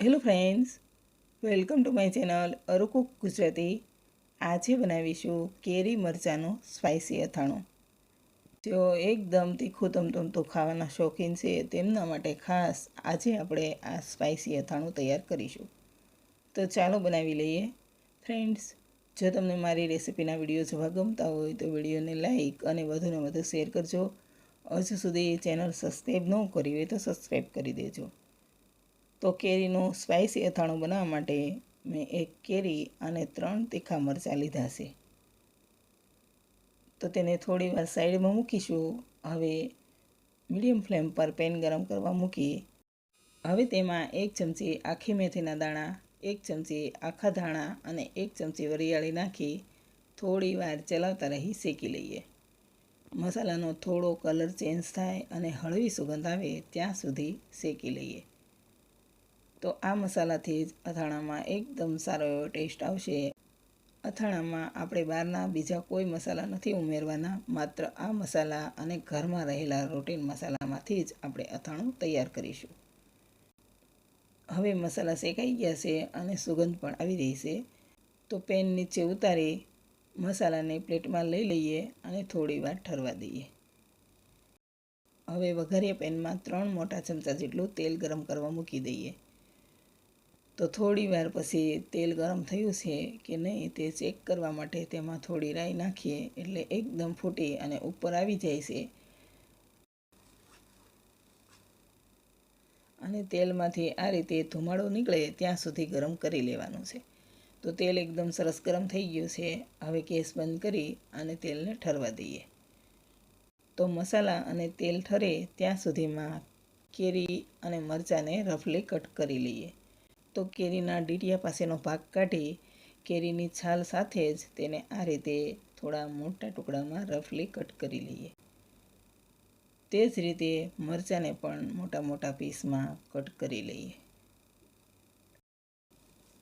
Hello friends welcome to my channel અરુકુક Gujarati આજે બનાવીશું કેરી મરચાંનું spicy અથાણું. જેઓ એકદમ તીખું તો ખાવાના શોખીન છે, તેમના માટે ખાસ આજે આપણે આ સ્પાઇસી અથાણું તૈયાર કરીશું. તો ચાલો બનાવી લઈએ. ફ્રેન્ડ્સ જો તમને મારી રેસિપીના વીડિયો જોવા ગમતા હોય તો વિડીયોને લાઇક અને વધુને વધુ શેર કરજો. હજુ સુધી ચેનલ સબસ્ક્રાઈબ ન કરી હોય તો સબસ્ક્રાઈબ કરી દેજો. તો કેરીનું સ્પાઇસી અથાણું બનાવવા માટે મેં એક કેરી અને ત્રણ તીખા મરચાં લીધા છે. તો તેને થોડીવાર સાઈડમાં મૂકીશું. હવે મીડિયમ ફ્લેમ પર પેન ગરમ કરવા મૂકી. હવે તેમાં એક ચમચી આખી મેથીના દાણા, એક ચમચી આખા ધાણા અને એક ચમચી વરિયાળી નાખી થોડી વાર ચલાવતા રહી શેકી લઈએ. મસાલાનો થોડો કલર ચેન્જ થાય અને હળવી સુગંધ આવે ત્યાં સુધી શેકી લઈએ. તો આ મસાલાથી જ અથાણામાં એકદમ સારો એવો ટેસ્ટ આવશે. અથાણામાં આપણે બહારના બીજા કોઈ મસાલા નથી ઉમેરવાના, માત્ર આ મસાલા અને ઘરમાં રહેલા રોટીન મસાલામાંથી જ આપણે અથાણું તૈયાર કરીશું. હવે મસાલા શેકાઈ ગયા છે અને સુગંધ પણ આવી રહી છે. તો પેન નીચે ઉતારી મસાલાને પ્લેટમાં લઈ લઈએ અને થોડી વાર ઠરવા દઈએ. હવે વઘારીએ પેનમાં ત્રણ મોટા ચમચા જેટલું તેલ ગરમ કરવા મૂકી દઈએ. તો થોડી વાર પછી તેલ ગરમ થયું છે કે નહીં તે ચેક કરવા માટે તેમાં થોડી રાઈ નાખીએ એટલે એકદમ ફૂટી અને ઉપર આવી જાય છે. અને તેલમાંથી આ રીતે ધુમાડો નીકળે ત્યાં સુધી ગરમ કરી લેવાનું છે. તો તેલ એકદમ સરસ ગરમ થઈ ગયું છે. હવે ગેસ બંધ કરી અને તેલને ઠરવા દઈએ. તો મસાલા અને તેલ ઠરે ત્યાં સુધીમાં કેરી અને મરચાંને રફલી કટ કરી લઈએ. તો કેરીના ડીટિયા પાસેનો ભાગ કાઢી કેરીની છાલ સાથે જ તેને આ રીતે થોડા મોટા ટુકડામાં રફલી કટ કરી લઈએ. તે જ રીતે મરચાંને પણ મોટા મોટા પીસમાં કટ કરી લઈએ.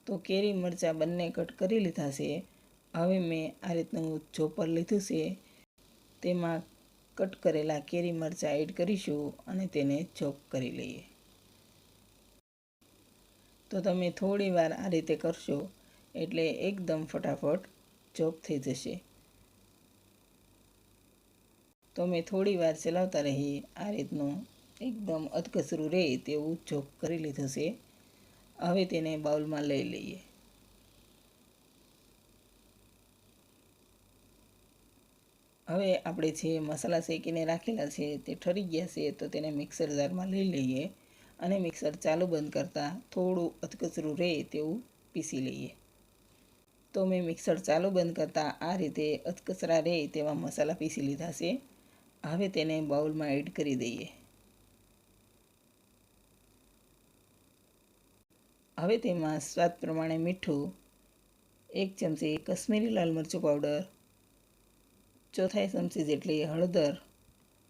તો કેરી, મરચાં બંને કટ કરી લીધા છે. હવે મેં આ રીતનું ચોપર લીધું છે. તેમાં કટ કરેલા કેરી મરચાં એડ કરીશું અને તેને ચોપ કરી લઈએ. તો તમે થોડી વાર આ રીતે કરશો એટલે એકદમ ફટાફટ ચોપ થઈ જશે. તો મેં થોડી વાર ચલાવતા રહી આ રીતનું એકદમ અધકસરું રહે તેવું ચોપ કરી લીધું છે. હવે તેને બાઉલમાં લઈ લઈએ. હવે આપણે જે મસાલા શેકીને રાખેલા છે તે ઠરી ગયા છે તો તેને મિક્સર જારમાં લઈ લઈએ. અને મિક્સર ચાલુ બંધ કરતાં થોડું અધકચરું રહે તેવું પીસી લઈએ. તો મેં મિક્સર ચાલુ બંધ કરતાં આ રીતે અધકચરા રહે તેવા મસાલા પીસી લીધા છે. હવે તેને બાઉલમાં એડ કરી દઈએ. હવે તેમાં સ્વાદ પ્રમાણે મીઠું, એક ચમચી કશ્મીરી લાલ મરચું પાવડર, ચોથાઈ ચમચી જેટલી હળદર,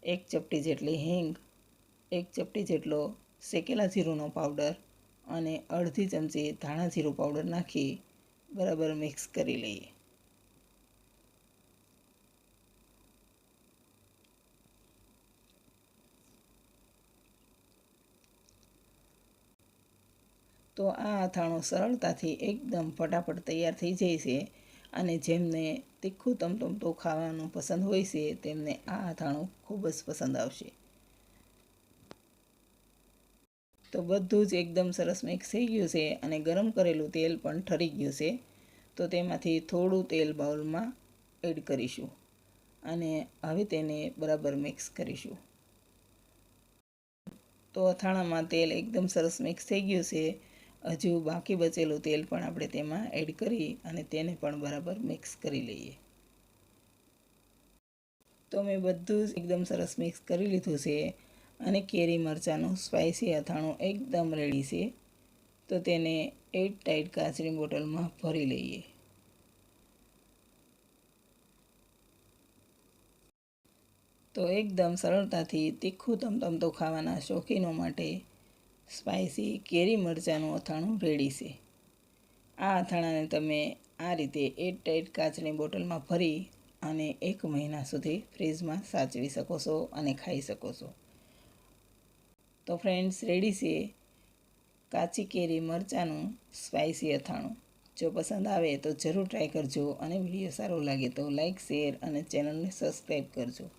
એક ચપટી જેટલી હિંગ, એક ચપટી જેટલો શેકેલા જીરુંનો પાવડર અને અડધી ચમચી ધાણા જીરું પાવડર નાખી બરાબર મિક્સ કરી લઈએ. તો આ અથાણું સરળતાથી એકદમ ફટાફટ તૈયાર થઈ જાય છે અને જેમને તીખું તમતમતું ખાવાનું પસંદ હોય છે તેમને આ અથાણું ખૂબ જ પસંદ આવશે. તો બધું જ એકદમ સરસ મિક્સ થઈ ગયું છે અને ગરમ કરેલું તેલ પણ ઠરી ગયું છે. તો તેમાંથી થોડું તેલ બાઉલમાં એડ કરીશું અને હવે તેને બરાબર મિક્સ કરીશું. તો અથાણામાં તેલ એકદમ સરસ મિક્સ થઈ ગયું છે. હજુ બાકી બચેલું તેલ પણ આપણે તેમાં એડ કરી અને તેને પણ બરાબર મિક્સ કરી લઈએ. તો મેં બધું જ એકદમ સરસ મિક્સ કરી લીધું છે. અને કેરી મરચાંનું સ્પાઇસી અથાણું એકદમ રેડી છે, તો તેને એટ ટાઈટ કાચની બોટલમાં ભરી લઈએ. તો એકદમ સરળતાથી તીખું તમતમતો ખાવાના શોખીનો માટે સ્પાઇસી કેરી મરચાંનું અથાણું રેડી છે. આ અથાણાને તમે આ રીતે એટ ટાઈટ કાચની બોટલમાં ભરી અને એક મહિના સુધી ફ્રીજમાં સાચવી શકો છો અને ખાઈ શકો છો. તો ફ્રેન્ડ્સ રેડી છે? કાચી કેરી, મરચાંનું સ્પાઇસી અથાણું. જો પસંદ આવે તો જરૂર ટ્રાય કરજો અને વીડિયો સારો લાગે તો લાઇક શેર અને ચેનલને સબસ્ક્રાઈબ કરજો.